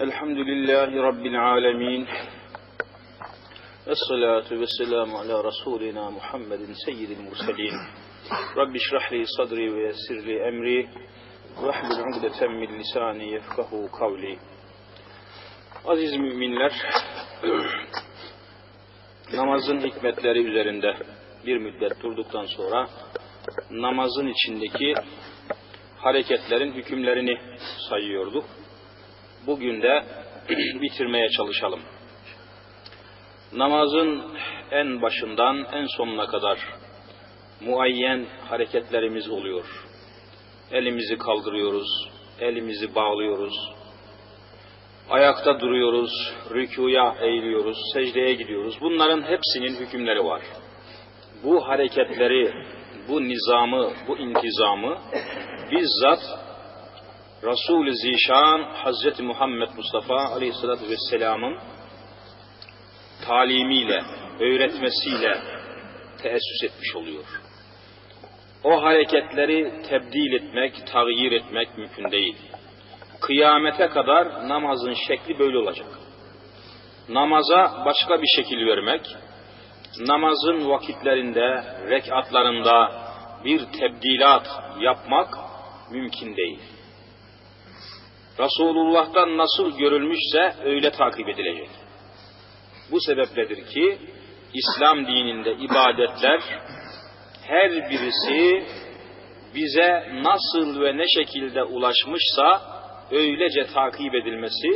الحمد لله رب العالمين الصلاة والسلام على رسولنا محمد سيد المرسلين رب اشرح لي صدري ويسر لي أمري واحلل عقدة من lisani yefkahu kavli. Aziz müminler, namazın hikmetleri üzerinde bir müddet durduktan sonra namazın içindeki hareketlerin hükümlerini sayıyorduk. Bugün de bitirmeye çalışalım. Namazın en başından en sonuna kadar muayyen hareketlerimiz oluyor. Elimizi kaldırıyoruz, elimizi bağlıyoruz, ayakta duruyoruz, rükuya eğiliyoruz, secdeye gidiyoruz. Bunların hepsinin hükümleri var. Bu hareketleri, bu nizamı, bu intizamı bizzat Resul-i Zişan Hazreti Muhammed Mustafa Aleyhisselatü Vesselam'ın talimiyle, öğretmesiyle teessüs etmiş oluyor. O hareketleri tebdil etmek, tağyir etmek mümkün değil. Kıyamete kadar namazın şekli böyle olacak. Namaza başka bir şekil vermek, namazın vakitlerinde, rekatlarında bir tebdilat yapmak mümkün değil. Resulullah'tan nasıl görülmüşse öyle takip edilecek. Bu sebepledir ki İslam dininde ibadetler her birisi bize nasıl ve ne şekilde ulaşmışsa öylece takip edilmesi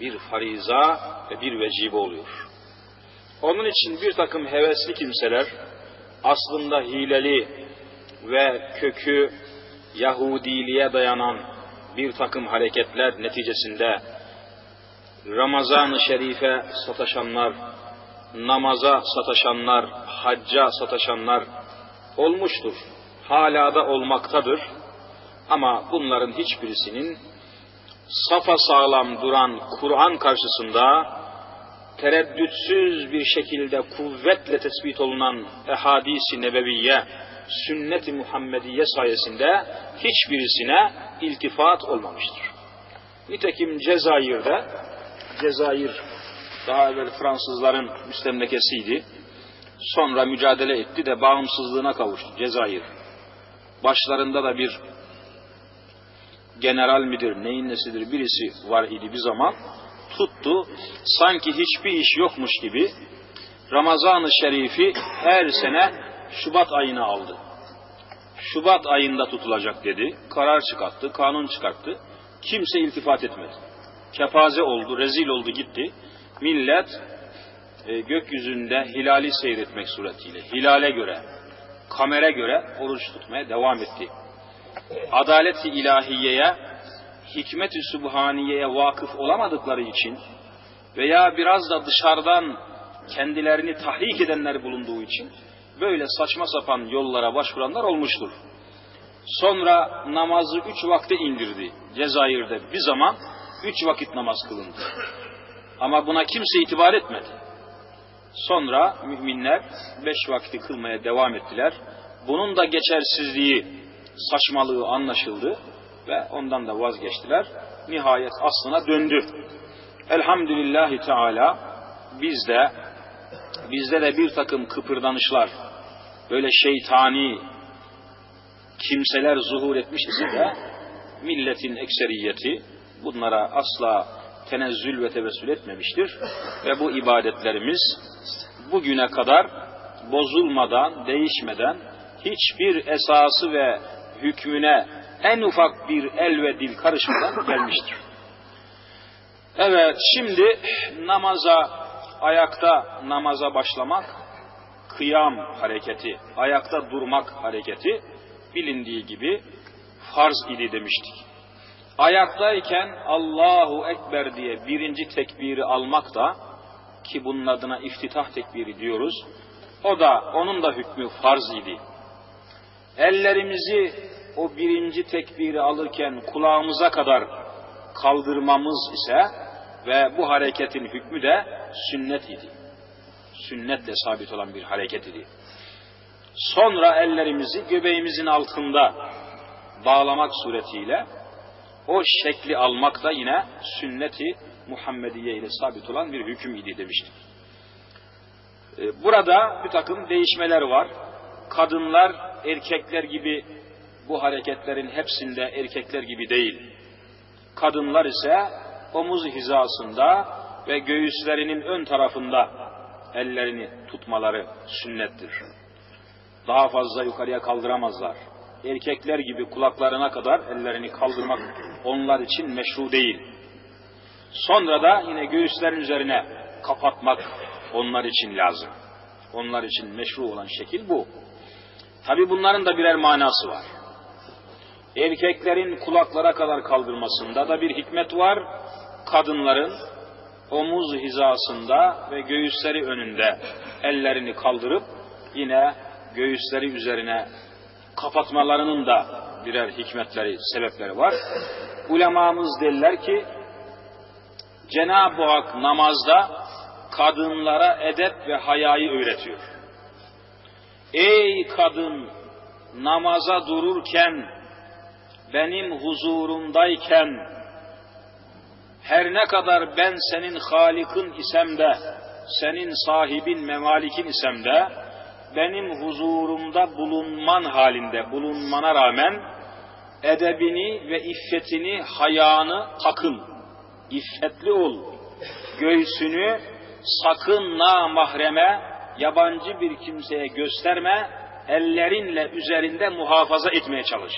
bir fariza ve bir vecibe oluyor. Onun için bir takım hevesli kimseler aslında hileli ve kökü Yahudiliğe dayanan bir takım hareketler neticesinde Ramazan-ı Şerif'e sataşanlar, namaza sataşanlar, hacca sataşanlar olmuştur. Hala da olmaktadır. Ama bunların hiçbirisinin safa sağlam duran Kur'an karşısında tereddütsüz bir şekilde kuvvetle tespit olunan ehadisi nebeviye, sünnet-i Muhammediye sayesinde hiçbirisine iltifat olmamıştır. Nitekim Cezayir'de, Cezayir daha evvel Fransızların müstemlekesiydi. Sonra mücadele etti de bağımsızlığına kavuştu Cezayir. Başlarında da bir general midir, neyin nesidir birisi var idi bir zaman. Tuttu, sanki hiçbir iş yokmuş gibi Ramazan-ı Şerif'i her sene Şubat ayına aldı. Şubat ayında tutulacak dedi. Karar çıkarttı, kanun çıkarttı. Kimse iltifat etmedi. Kepaze oldu, rezil oldu gitti. Millet e, gökyüzünde hilali seyretmek suretiyle, hilale göre, kamera göre oruç tutmaya devam etti. Adaleti ilahiyeye, hikmet-i sübhaniyeye vakıf olamadıkları için veya biraz da dışarıdan kendilerini tahrik edenler bulunduğu için böyle saçma sapan yollara başvuranlar olmuştur. Sonra namazı üç vakte indirdi. Cezayir'de bir zaman üç vakit namaz kılındı. Ama buna kimse itibar etmedi. Sonra müminler beş vakti kılmaya devam ettiler. Bunun da geçersizliği, saçmalığı anlaşıldı ve ondan da vazgeçtiler. Nihayet aslına döndü. Elhamdülillahi Teala bizde bizde de bir takım kıpırdanışlar, böyle şeytani kimseler zuhur etmiş ise de milletin ekseriyeti bunlara asla tenezzül ve tevessül etmemiştir. Ve bu ibadetlerimiz bugüne kadar bozulmadan, değişmeden, hiçbir esası ve hükmüne en ufak bir el ve dil karışmadan gelmiştir. Evet, şimdi namaza, ayakta namaza başlamak, kıyam hareketi, ayakta durmak hareketi bilindiği gibi farz idi demiştik. Ayaktayken Allahu Ekber diye birinci tekbiri almak da ki bunun adına iftitah tekbiri diyoruz. O da onun da hükmü farz idi. Ellerimizi o birinci tekbiri alırken kulağımıza kadar kaldırmamız ise ve bu hareketin hükmü de sünnet idi. Sünnetle sabit olan bir hareket idi. Sonra ellerimizi göbeğimizin altında bağlamak suretiyle o şekli almak da yine sünneti Muhammediye ile sabit olan bir hüküm idi demiştik. Ee, burada bir takım değişmeler var. Kadınlar erkekler gibi bu hareketlerin hepsinde erkekler gibi değil. Kadınlar ise omuz hizasında ve göğüslerinin ön tarafında ellerini tutmaları sünnettir. Daha fazla yukarıya kaldıramazlar. Erkekler gibi kulaklarına kadar ellerini kaldırmak onlar için meşru değil. Sonra da yine göğüslerin üzerine kapatmak onlar için lazım. Onlar için meşru olan şekil bu. Tabi bunların da birer manası var. Erkeklerin kulaklara kadar kaldırmasında da bir hikmet var. Kadınların omuz hizasında ve göğüsleri önünde ellerini kaldırıp yine göğüsleri üzerine kapatmalarının da birer hikmetleri, sebepleri var. Ulemamız derler ki Cenab-ı Hak namazda kadınlara edep ve hayayı öğretiyor. Ey kadın namaza dururken benim huzurumdayken her ne kadar ben senin halikin isem de senin sahibin memalikin isem de benim huzurumda bulunman halinde bulunmana rağmen edebini ve iffetini, hayanı takın. İffetli ol. Göğsünü sakın na mahreme, yabancı bir kimseye gösterme, ellerinle üzerinde muhafaza etmeye çalış.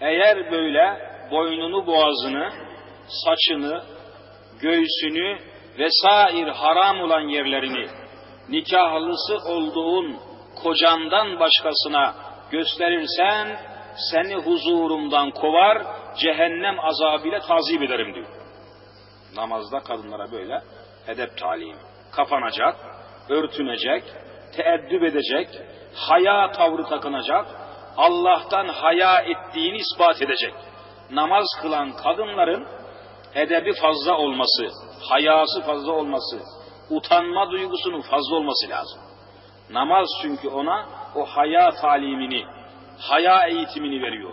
Eğer böyle boynunu boğazını, saçını, göğsünü vesair haram olan yerlerini nikahlısı olduğun kocandan başkasına gösterirsen seni huzurumdan kovar, cehennem azabıyla tazip ederim diyor. Namazda kadınlara böyle edep talim. Kapanacak, örtünecek, teeddüp edecek, haya tavrı takınacak, Allah'tan haya ettiğini ispat edecek. Namaz kılan kadınların edebi fazla olması, hayası fazla olması, utanma duygusunun fazla olması lazım. Namaz çünkü ona o haya talimini, haya eğitimini veriyor.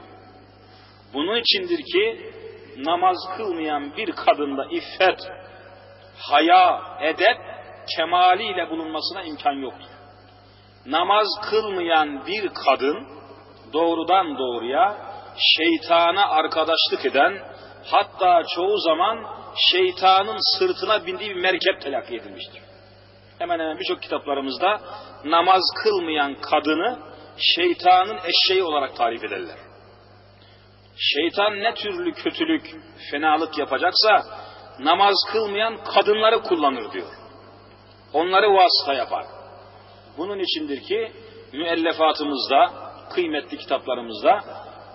Bunun içindir ki namaz kılmayan bir kadında iffet, haya, edep kemaliyle bulunmasına imkan yoktur. Namaz kılmayan bir kadın doğrudan doğruya şeytana arkadaşlık eden, hatta çoğu zaman şeytanın sırtına bindiği bir merkep telakki edilmiştir. Hemen hemen birçok kitaplarımızda namaz kılmayan kadını şeytanın eşeği olarak tarif ederler. Şeytan ne türlü kötülük, fenalık yapacaksa namaz kılmayan kadınları kullanır diyor. Onları vasıta yapar. Bunun içindir ki müellefatımızda, kıymetli kitaplarımızda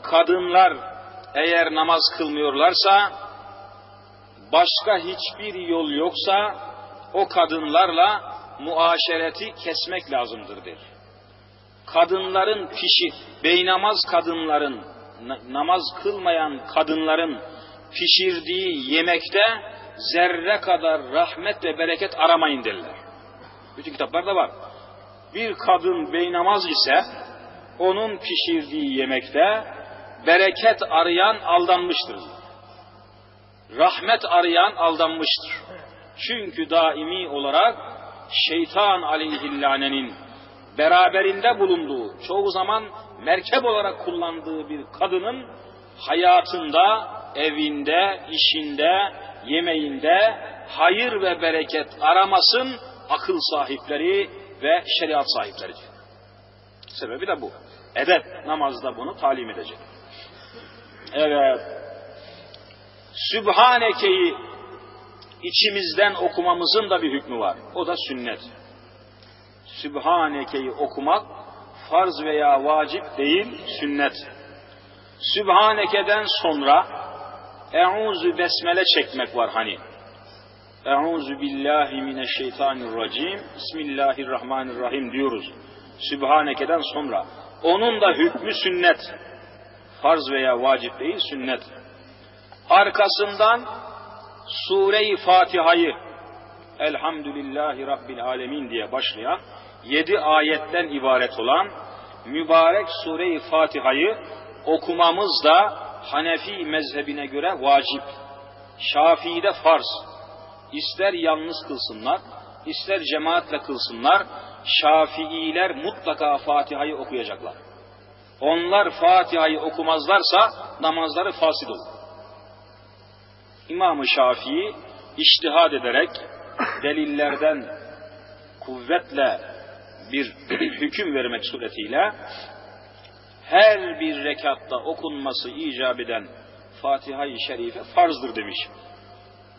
kadınlar eğer namaz kılmıyorlarsa başka hiçbir yol yoksa o kadınlarla muaşereti kesmek lazımdır der. Kadınların pişi, beynamaz kadınların, namaz kılmayan kadınların pişirdiği yemekte zerre kadar rahmet ve bereket aramayın derler. Bütün kitaplarda var. Bir kadın beynamaz ise onun pişirdiği yemekte bereket arayan aldanmıştır. Rahmet arayan aldanmıştır. Çünkü daimi olarak şeytan aleyhillanenin beraberinde bulunduğu, çoğu zaman merkep olarak kullandığı bir kadının hayatında, evinde, işinde, yemeğinde hayır ve bereket aramasın akıl sahipleri ve şeriat sahipleridir. Sebebi de bu. Edep namazda bunu talim edecek. Evet. Sübhaneke'yi içimizden okumamızın da bir hükmü var. O da sünnet. Sübhaneke'yi okumak farz veya vacip değil, sünnet. Sübhaneke'den sonra Euzu besmele çekmek var hani. Euzu billahi mineşşeytanirracim. Bismillahirrahmanirrahim diyoruz. Sübhaneke'den sonra. Onun da hükmü sünnet. Farz veya vacip değil, sünnet. Arkasından Sure-i Fatiha'yı Elhamdülillahi Rabbil Alemin diye başlayan yedi ayetten ibaret olan mübarek Sure-i Fatiha'yı okumamız da Hanefi mezhebine göre vacip. Şafii'de farz. İster yalnız kılsınlar, ister cemaatle kılsınlar, Şafiiler mutlaka Fatiha'yı okuyacaklar. Onlar Fatiha'yı okumazlarsa namazları fasid olur. İmam-ı Şafii iştihad ederek delillerden kuvvetle bir hüküm vermek suretiyle her bir rekatta okunması icap eden Fatiha-i Şerife farzdır demiş.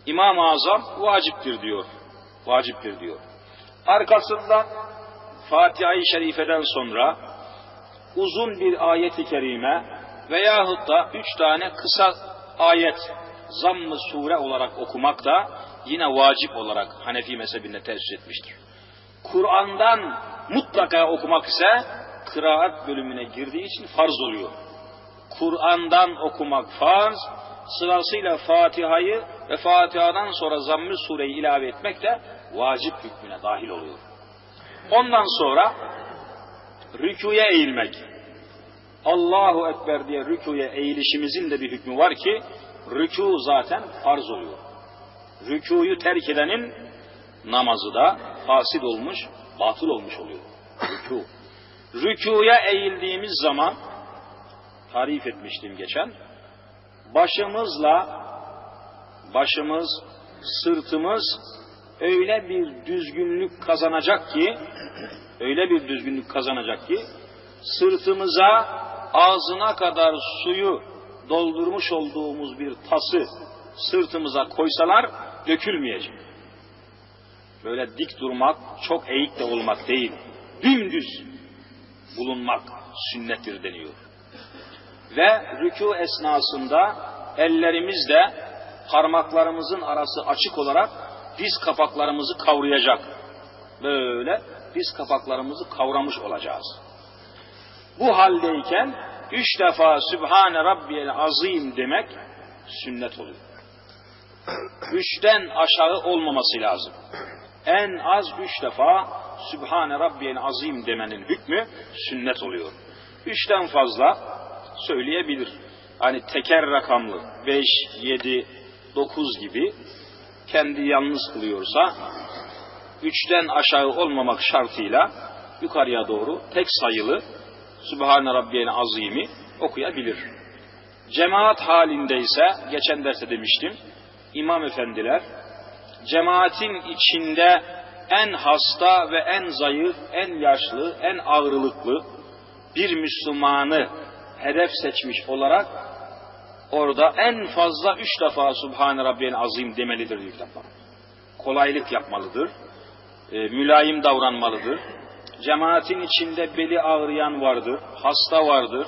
İmam-ı Azam vaciptir diyor. Vaciptir diyor. Arkasından Fatiha-i Şerife'den sonra uzun bir ayet-i kerime veyahut da üç tane kısa ayet zamm-ı sure olarak okumak da yine vacip olarak Hanefi mezhebinde tercih etmiştir. Kur'an'dan mutlaka okumak ise kıraat bölümüne girdiği için farz oluyor. Kur'an'dan okumak farz, sırasıyla Fatiha'yı ve Fatiha'dan sonra zamm-ı sureyi ilave etmek de vacip hükmüne dahil oluyor. Ondan sonra rüküye eğilmek. Allahu Ekber diye rüküye eğilişimizin de bir hükmü var ki rükû zaten farz oluyor. Rükûyu terk edenin namazı da fasid olmuş, batıl olmuş oluyor. Rükû. Rükûya eğildiğimiz zaman tarif etmiştim geçen. Başımızla başımız, sırtımız öyle bir düzgünlük kazanacak ki öyle bir düzgünlük kazanacak ki sırtımıza ağzına kadar suyu doldurmuş olduğumuz bir tası sırtımıza koysalar dökülmeyecek. Böyle dik durmak, çok eğik de olmak değil. Dümdüz bulunmak sünnettir deniyor. Ve rükû esnasında ellerimizle parmaklarımızın arası açık olarak diz kapaklarımızı kavrayacak. Böyle diz kapaklarımızı kavramış olacağız. Bu haldeyken üç defa Sübhane Rabbiyel Azim demek sünnet oluyor. Üçten aşağı olmaması lazım. En az üç defa Sübhane Rabbiyel Azim demenin hükmü sünnet oluyor. Üçten fazla söyleyebilir. Hani teker rakamlı 5, 7, 9 gibi kendi yalnız kılıyorsa üçten aşağı olmamak şartıyla yukarıya doğru tek sayılı Sübhane Rabbiyel Azim'i okuyabilir. Cemaat halindeyse, geçen derste demiştim, imam efendiler, cemaatin içinde en hasta ve en zayıf, en yaşlı, en ağırlıklı bir Müslümanı hedef seçmiş olarak orada en fazla üç defa Subhane Rabbiyel Azim demelidir ilk defa. Kolaylık yapmalıdır, e, mülayim davranmalıdır, Cemaatin içinde beli ağrıyan vardır, hasta vardır,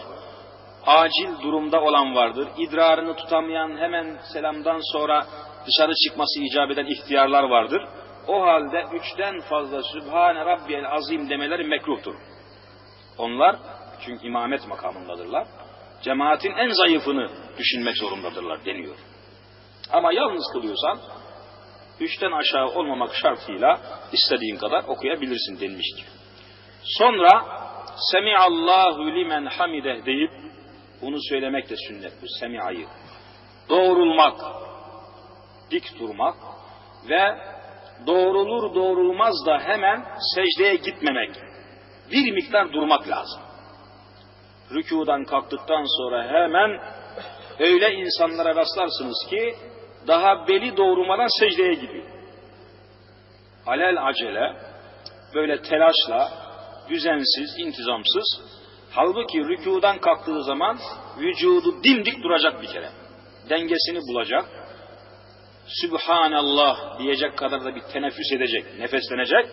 acil durumda olan vardır, idrarını tutamayan hemen selamdan sonra dışarı çıkması icap eden ihtiyarlar vardır. O halde üçten fazla Sübhane Rabbiyel Azim demeleri mekruhtur. Onlar çünkü imamet makamındadırlar. Cemaatin en zayıfını düşünmek zorundadırlar deniyor. Ama yalnız kılıyorsan üçten aşağı olmamak şartıyla istediğin kadar okuyabilirsin denmiştir. Sonra Semiallahu limen hamide deyip bunu söylemek de sünnet bu semiayı. Doğrulmak, dik durmak ve doğrulur doğrulmaz da hemen secdeye gitmemek. Bir miktar durmak lazım. Rükudan kalktıktan sonra hemen öyle insanlara rastlarsınız ki daha beli doğurmadan secdeye gidiyor. Alel acele böyle telaşla düzensiz, intizamsız. Halbuki rükudan kalktığı zaman vücudu dimdik duracak bir kere. Dengesini bulacak. Sübhanallah diyecek kadar da bir teneffüs edecek, nefeslenecek.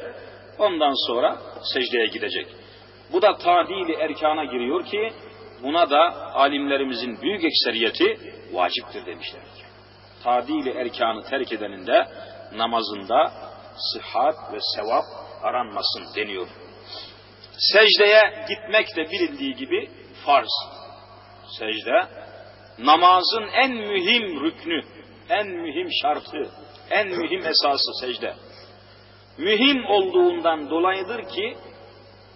Ondan sonra secdeye gidecek. Bu da tadili erkana giriyor ki buna da alimlerimizin büyük ekseriyeti vaciptir demişler. Tadili erkanı terk edenin de namazında sıhhat ve sevap aranmasın deniyor. Secdeye gitmek de bilindiği gibi farz. Secde, namazın en mühim rüknü, en mühim şartı, en mühim esası secde. Mühim olduğundan dolayıdır ki,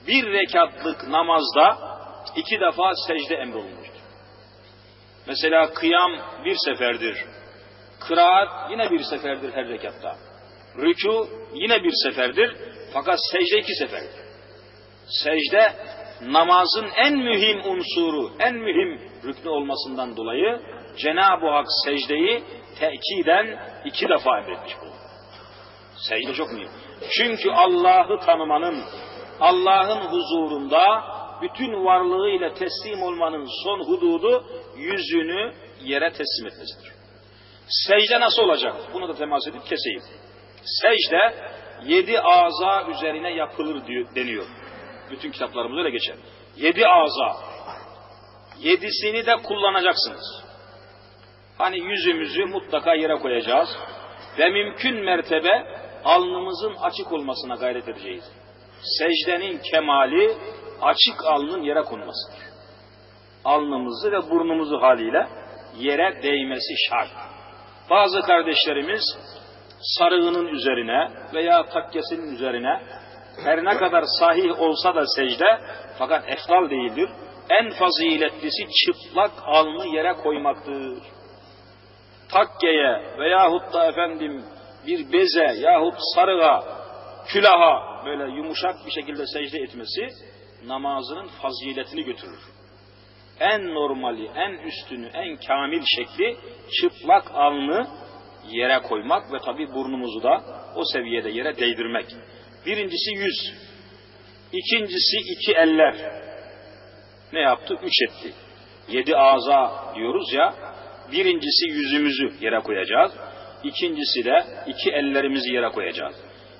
bir rekatlık namazda iki defa secde emrolunmuştur. Mesela kıyam bir seferdir. Kıraat yine bir seferdir her rekatta. Rükû yine bir seferdir. Fakat secde iki seferdir. Secde namazın en mühim unsuru, en mühim rüknü olmasından dolayı Cenab-ı Hak secdeyi tekiden iki defa emretmiş bu. Secde çok mühim. Çünkü Allah'ı tanımanın, Allah'ın huzurunda bütün varlığıyla teslim olmanın son hududu yüzünü yere teslim etmesidir. Secde nasıl olacak? Bunu da temas edip keseyim. Secde yedi aza üzerine yapılır diyor, deniyor. Bütün kitaplarımızda öyle geçer. Yedi aza. Yedisini de kullanacaksınız. Hani yüzümüzü mutlaka yere koyacağız ve mümkün mertebe alnımızın açık olmasına gayret edeceğiz. Secdenin kemali açık alnın yere konmasıdır. Alnımızı ve burnumuzu haliyle yere değmesi şart. Bazı kardeşlerimiz sarığının üzerine veya takkesinin üzerine her ne kadar sahih olsa da secde fakat eftal değildir. En faziletlisi çıplak alnı yere koymaktır. Takkeye veyahut da efendim bir beze yahut sarığa, külaha böyle yumuşak bir şekilde secde etmesi namazının faziletini götürür. En normali, en üstünü, en kamil şekli çıplak alnı yere koymak ve tabi burnumuzu da o seviyede yere değdirmek. Birincisi yüz. İkincisi iki eller. Ne yaptı? Üç etti. Yedi ağza diyoruz ya. Birincisi yüzümüzü yere koyacağız. İkincisi de iki ellerimizi yere koyacağız.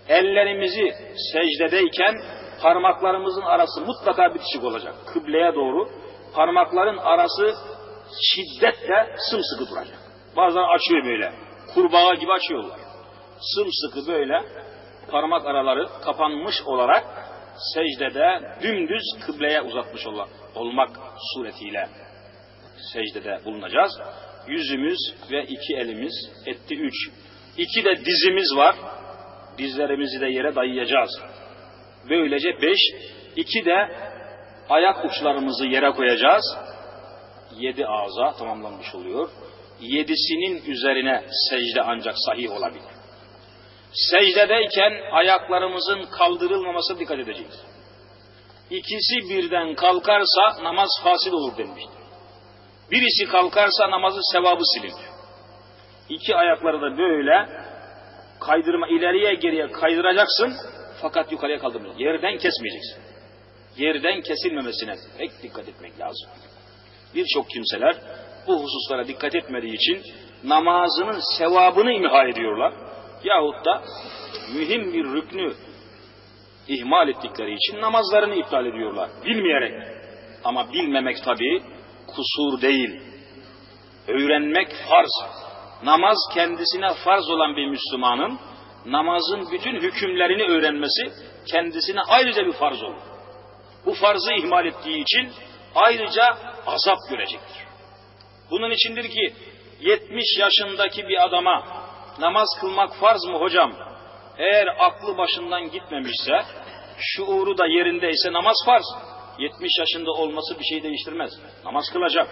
Ellerimizi secdedeyken parmaklarımızın arası mutlaka bitişik olacak. Kıbleye doğru parmakların arası şiddetle sımsıkı duracak. Bazen açıyor böyle. Kurbağa gibi açıyorlar. Sımsıkı böyle parmak araları kapanmış olarak secdede dümdüz kıbleye uzatmış olmak suretiyle secdede bulunacağız. Yüzümüz ve iki elimiz etti üç. İki de dizimiz var. Dizlerimizi de yere dayayacağız. Böylece beş. İki de ayak uçlarımızı yere koyacağız. Yedi ağza tamamlanmış oluyor. Yedisinin üzerine secde ancak sahih olabilir. Secdedeyken ayaklarımızın kaldırılmaması dikkat edeceğiz. İkisi birden kalkarsa namaz fasil olur denmiştir. Birisi kalkarsa namazı sevabı silinir. İki ayakları da böyle kaydırma ileriye geriye kaydıracaksın fakat yukarıya kaldırmayacaksın. Yerden kesmeyeceksin. Yerden kesilmemesine pek dikkat etmek lazım. Birçok kimseler bu hususlara dikkat etmediği için namazının sevabını imhal ediyorlar. Yahut da mühim bir rüknü ihmal ettikleri için namazlarını iptal ediyorlar. Bilmeyerek. Ama bilmemek tabi kusur değil. Öğrenmek farz. Namaz kendisine farz olan bir Müslümanın namazın bütün hükümlerini öğrenmesi kendisine ayrıca bir farz olur. Bu farzı ihmal ettiği için ayrıca azap görecektir. Bunun içindir ki 70 yaşındaki bir adama namaz kılmak farz mı hocam? Eğer aklı başından gitmemişse, şuuru da yerindeyse namaz farz. 70 yaşında olması bir şey değiştirmez. Namaz kılacak.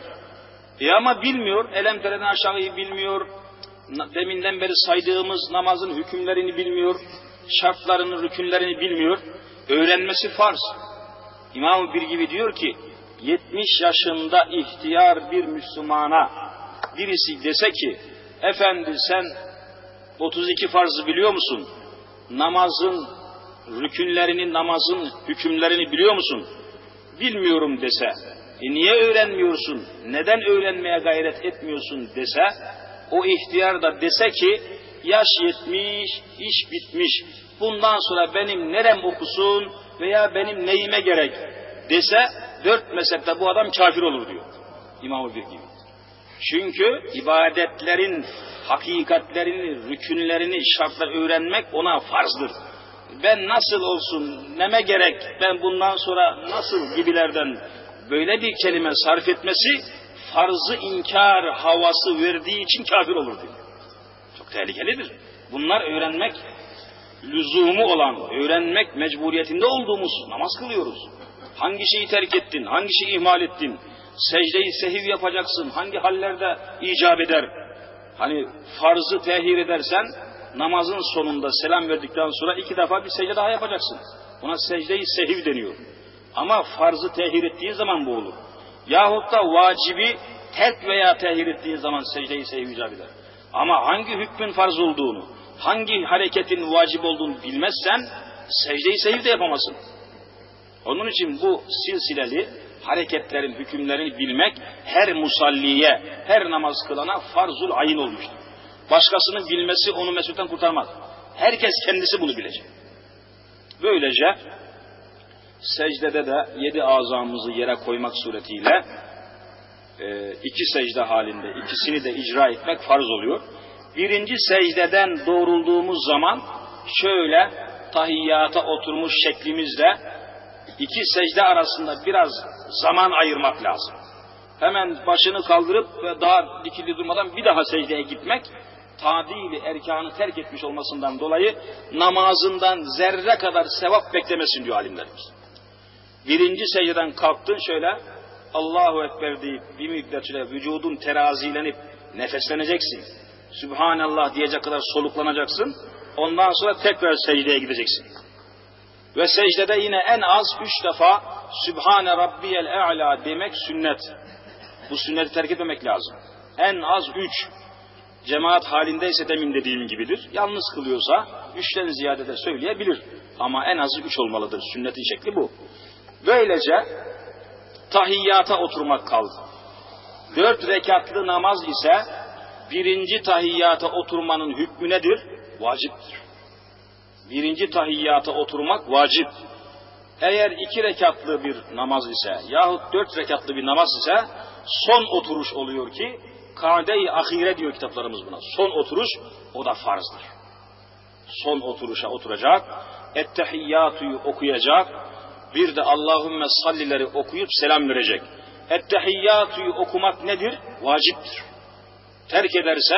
E ama bilmiyor, elemtereden aşağıyı bilmiyor, deminden beri saydığımız namazın hükümlerini bilmiyor, şartlarını, rükünlerini bilmiyor. Öğrenmesi farz. İmam-ı Bir gibi diyor ki, 70 yaşında ihtiyar bir Müslümana birisi dese ki, efendi sen 32 farzı biliyor musun? Namazın rükünlerini, namazın hükümlerini biliyor musun? Bilmiyorum dese, e niye öğrenmiyorsun, neden öğrenmeye gayret etmiyorsun? dese, o ihtiyar da dese ki, yaş yetmiş, iş bitmiş, bundan sonra benim nerem okusun veya benim neyime gerek dese, dört mezhepte bu adam kafir olur diyor. İmam-ı gibi. Çünkü ibadetlerin hakikatlerini, rükünlerini, şartları öğrenmek ona farzdır. Ben nasıl olsun, neme gerek, ben bundan sonra nasıl gibilerden böyle bir kelime sarf etmesi farzı inkar havası verdiği için kafir olur diyor. Çok tehlikelidir. Bunlar öğrenmek lüzumu olan, öğrenmek mecburiyetinde olduğumuz namaz kılıyoruz. Hangi şeyi terk ettin, hangi şeyi ihmal ettin? Secdeyi sehiv yapacaksın. Hangi hallerde icap eder? Hani farzı tehir edersen namazın sonunda selam verdikten sonra iki defa bir secde daha yapacaksın. Buna secde-i sehiv deniyor. Ama farzı tehir ettiğin zaman bu olur. Yahut da vacibi terk veya tehir ettiğin zaman secde-i sehiv icap eder. Ama hangi hükmün farz olduğunu, hangi hareketin vacip olduğunu bilmezsen secde-i sehiv de yapamazsın. Onun için bu silsileli hareketlerin hükümlerini bilmek her musalliye, her namaz kılana farzul ayın olmuştur. Başkasının bilmesi onu mesulden kurtarmaz. Herkes kendisi bunu bilecek. Böylece secdede de yedi azamızı yere koymak suretiyle e, iki secde halinde ikisini de icra etmek farz oluyor. Birinci secdeden doğrulduğumuz zaman şöyle tahiyyata oturmuş şeklimizle iki secde arasında biraz zaman ayırmak lazım. Hemen başını kaldırıp ve daha dikili durmadan bir daha secdeye gitmek tadili erkanı terk etmiş olmasından dolayı namazından zerre kadar sevap beklemesin diyor alimlerimiz. Birinci secdeden kalktın şöyle Allahu Ekber deyip bir müddet süre vücudun terazilenip nefesleneceksin. Sübhanallah diyecek kadar soluklanacaksın. Ondan sonra tekrar secdeye gideceksin. Ve secdede yine en az üç defa Sübhane Rabbiyel E'la demek sünnet. Bu sünneti terk etmemek lazım. En az üç. Cemaat halindeyse demin dediğim gibidir. Yalnız kılıyorsa üçten ziyade de söyleyebilir. Ama en azı üç olmalıdır. Sünnetin şekli bu. Böylece tahiyyata oturmak kaldı. Dört rekatlı namaz ise birinci tahiyyata oturmanın hükmü nedir? Vaciptir. Birinci tahiyyata oturmak vacip. Eğer iki rekatlı bir namaz ise yahut dört rekatlı bir namaz ise son oturuş oluyor ki kade-i ahire diyor kitaplarımız buna. Son oturuş o da farzdır. Son oturuşa oturacak, ettehiyyatuyu okuyacak, bir de Allahümme sallileri okuyup selam verecek. Ettehiyyatuyu okumak nedir? Vaciptir. Terk ederse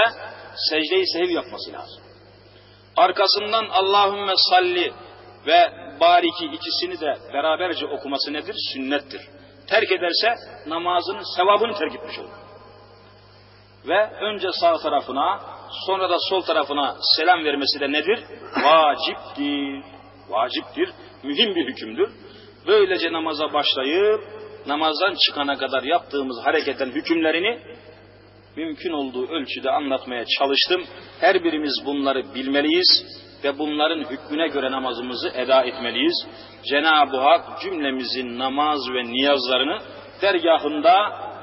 secde-i sehiv yapması lazım. Arkasından Allahümme salli ve bariki ikisini de beraberce okuması nedir? Sünnettir. Terk ederse namazının sevabını terk etmiş olur. Ve önce sağ tarafına sonra da sol tarafına selam vermesi de nedir? Vaciptir. Vaciptir. Mühim bir hükümdür. Böylece namaza başlayıp namazdan çıkana kadar yaptığımız hareketten hükümlerini mümkün olduğu ölçüde anlatmaya çalıştım. Her birimiz bunları bilmeliyiz ve bunların hükmüne göre namazımızı eda etmeliyiz. Cenab-ı Hak cümlemizin namaz ve niyazlarını dergahında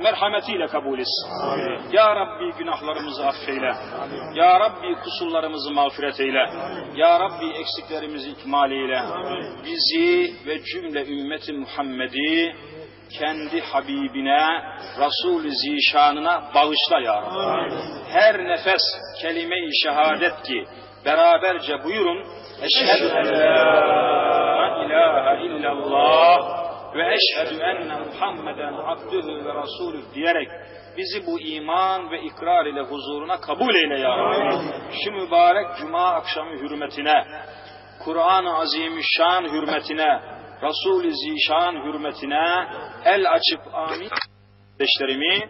merhametiyle kabul etsin. Amin. Ya Rabbi günahlarımızı affeyle. Amin. Ya Rabbi kusurlarımızı mağfiret eyle. Amin. Ya Rabbi eksiklerimizi ikmal eyle. Amin. Bizi ve cümle ümmeti Muhammed'i kendi Habibine, Resul-i Zişanına bağışla ya Rabbi. Her nefes kelime-i şehadet ki beraberce buyurun. Eşhedü en la ilahe illallah ve eşhedü enne Muhammeden abdühü ve rasulü diyerek bizi bu iman ve ikrar ile huzuruna kabul eyle ya Rabbi. Şu mübarek cuma akşamı hürmetine, Kur'an-ı Azimüşşan hürmetine, Resul-i Zişan hürmetine el açıp amin. Kardeşlerimi